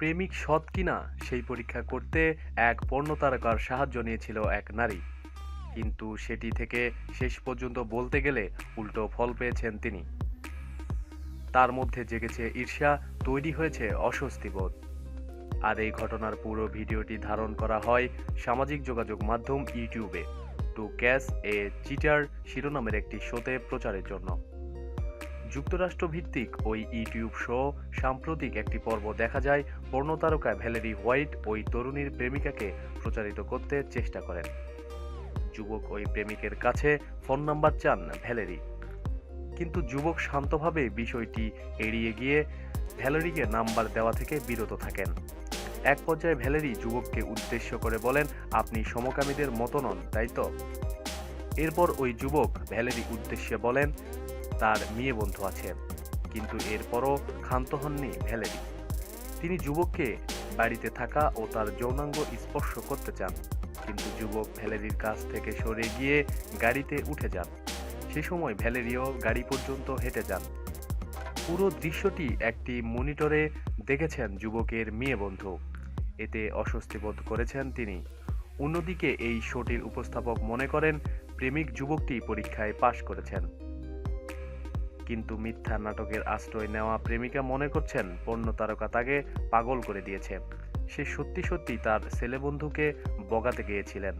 প্রেমিক সৎ কিনা সেই পরীক্ষা করতে এক পর্ণ তারকার সাহায্য নিয়েছিল এক নারী। কিন্তু সেটি থেকে শেষ পর্যন্ত বলতে গেলে উল্টো ফল পেয়েছেন তিনি। তার মধ্যে জেগেছে ঈর্ষা, তৈরি হয়েছে অস্বস্তিবোধ। আর এই ঘটনার পুরো ভিডিওটি ধারণ করা হয় সামাজিক যোগাযোগ মাধ্যম ইউটিউবে। টু ক্যাচ এ চিটার শিরোনামের একটি শোতে প্রচারের জন্য। যুক্তরাষ্ট্র ভিত্তিক ওই ইউটিউব শো সাম্প্রতিক একটি পর্ব দেখা যায় পর্ণতারকা ভ্যালেরি হোয়াইট ওই তরুণীর প্রেমিকাকে প্রচারিত করতে চেষ্টা করেন। যুবক ওই প্রেমিকের কাছে ফোন নাম্বার চান ভ্যালেরি। কিন্তু যুবক শান্তভাবে বিষয়টি এড়িয়ে গিয়ে ভ্যালেরিকে নাম্বার দেওয়া থেকে বিরত থাকেন। এক পর্যায়ে ভ্যালেরি যুবককে উদ্দেশ্য করে বলেন, আপনি সমকামীদের মতো নন, তাই তো? এরপর ওই যুবক ভ্যালেরি উদ্দেশ্যে বলেন তার মেয়ে বন্ধু আছে, কিন্তু এরপরও ক্ষান্ত হননি ভ্যালেরি। তিনি যুবককে বাড়িতে থাকা ও তার যৌনাঙ্গ স্পর্শ করতে চান, কিন্তু যুবক ভ্যালেরির কাছ থেকে সরে গিয়ে গাড়িতে উঠে যান। সে সময় ভ্যালেরিও গাড়ি পর্যন্ত হেঁটে যান। পুরো দৃশ্যটি একটি মনিটরে দেখেছেন যুবকের মেয়ে বন্ধু। এতে অস্বস্তি বোধ করেছেন তিনি। অন্যদিকে এই শোটির উপস্থাপক মনে করেন, প্রেমিক যুবকটি পরীক্ষায় পাশ করেছেন। কিন্তু মিথ্যা নাটকের আশ্রয় নেওয়া প্রেমিকা মনে করছেন পণ্য তারকা তাকে পাগল করে দিয়েছে। সে সত্যি সত্যি তার ছেলে বন্ধুকে বগাতে গিয়েছিলেন।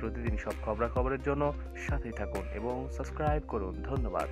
প্রতিদিন সব খবরাখবরের জন্য সাথেই থাকুন এবং সাবস্ক্রাইব করুন। ধন্যবাদ।